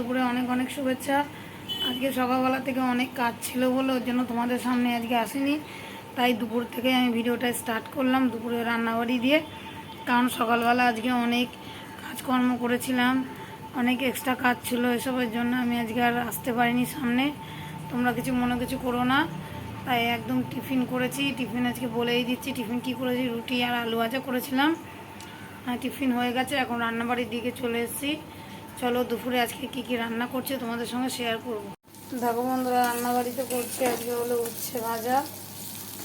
দুপুরে অনেক অনেক শুভেচ্ছা। আজকে সকালবেলা থেকে অনেক কাজ ছিল বলে ওর জন্য তোমাদের সামনে আজকে আসিনি। তাই দুপুর থেকে আমি ভিডিওটা স্টার্ট করলাম দুপুরে রান্নাবাড়ি দিয়ে। কারণ সকালবেলা আজকে অনেক কাজকর্ম করেছিলাম। অনেক এক্সট্রা কাজ ছিল এসবের জন্য আমি আজকে আর আসতে পারিনি সামনে। তোমরা কিছু মনে কিছু করো না। তাই একদম টিফিন করেছি। টিফিন আজকে বলেই দিচ্ছি, টিফিন কি করেছি? রুটি আর আলু ভাজা করেছিলাম। টিফিন হয়ে গেছে, এখন রান্নাবাড়ির দিকে চলে এসেছি। চলো দুপুরে আজকে কি কি রান্না করছে তোমাদের সঙ্গে শেয়ার করব। দেখো বন্ধুরা, রান্নাবাড়িতে করছে আজকে হলো উচ্ছে ভাজা।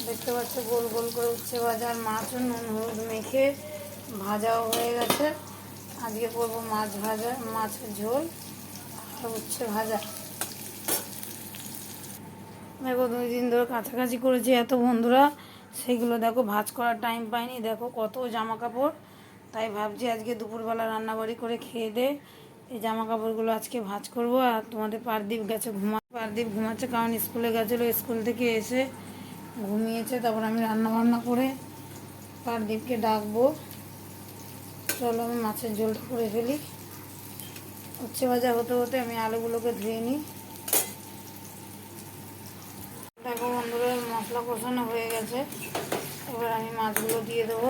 দেখতে পাচ্ছ গোল গোল করে উচ্ছে ভাজা আর মাছও নুন হলুদ মেখে ভাজাও হয়ে গেছে। আজকে করব মাছ ভাজা, মাছের ঝোল আর উচ্ছে ভাজা। দেখো দুই দিন ধরে কাছাকাছি করেছি এত বন্ধুরা, সেগুলো দেখো ভাজ করার টাইম পাইনি। দেখো কত জামা কাপড় তাই ভাবছি আজকে দুপুরবেলা রান্নাবাড়ি করে খেয়ে দে। এই জামা কাপড়গুলো আজকে ভাজ করব আর তোমাদের পারদীপ গেছে ঘুমা পারদীপ ঘুমাচ্ছে কারণ স্কুলে গেছিল, স্কুল থেকে এসে ঘুমিয়েছে, তারপর আমি রান্না বান্না করে পারদীপকে ডাকবো। চলো আমি মাছের ঝোলটা করে ফেলি। উচ্ছে ভাজা হতে হতে আমি আলুগুলোকে ধুয়ে নিই। দেখো বন্ধুরা, মশলা কষানো হয়ে গেছে। এবার আমি মাছগুলো দিয়ে দেবো।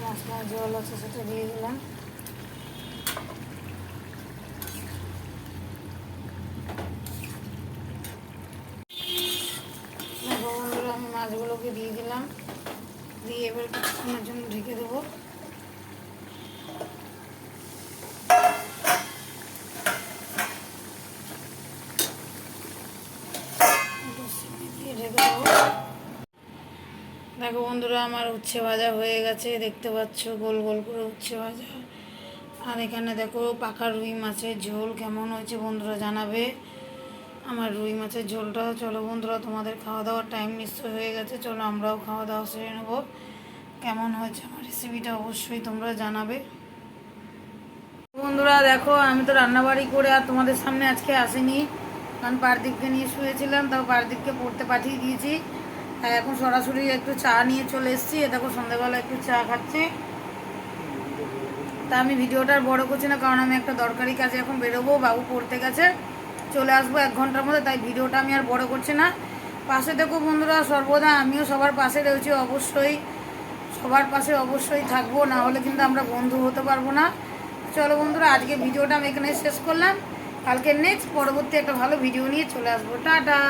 মশলা জল আছে, সেটা দিয়ে দিলাম। মাছগুলোকে দিয়ে দিলাম। দিয়ে এবার কিছুক্ষণের জন্য ঢেকে দেবো। দিয়ে ঢেকে দেবো। দেখো বন্ধুরা, আমার উচ্ছে ভাজা হয়ে গেছে, দেখতে পাচ্ছ, গোল গোল করে উচ্ছে ভাজা। আর এখানে দেখো, পাকা রুই মাছের ঝোল কেমন হয়েছে বন্ধুরা জানাবে। আমার রুই মাছের ঝোলটা, চলো বন্ধুরা, তোমাদের খাওয়া দাওয়ার টাইম নিশ্চয় হয়ে গেছে, চলো আমরাও খাওয়া দাওয়া সেরে নেব। কেমন হয়েছে আমার রেসিপিটা অবশ্যই তোমরা জানাবে। বন্ধুরা, দেখো, আমি তো রান্নাবাড়ি করে আর তোমাদের সামনে আজকে আসিনি। কারণ পারদীপকে নিয়ে শুয়েছিলাম, তাও পারদীপকে পড়তে পাঠিয়ে দিয়েছি। আর এখন সরাসরি একটু চা নিয়ে চলে এসেছি। দেখো সন্ধ্যাবেলা একটু চা খাচ্ছি। তা আমি ভিডিওটা আর বড় করছি না, কারণ আমি একটা দরকারি কাজে এখন বেরোবো, বাবু পড়তে গেছে। চলে আসব এক ঘণ্টার মধ্যে, তাই ভিডিওটা আমি আর বড় করছি না। পাশে দেখো বন্ধুরা, সর্বদা আমিও সবার পাশে রয়েছি অবশ্যই। সবার পাশে অবশ্যই থাকব, না হলে কিন্তু আমরা বন্ধু হতে পারব না। চলো বন্ধুরা, আজকে ভিডিওটা আমি এখানে শেষ করলাম। কালকে নেক্সট পরবর্তী একটা ভালো ভিডিও নিয়ে চলে আসব। টাটা!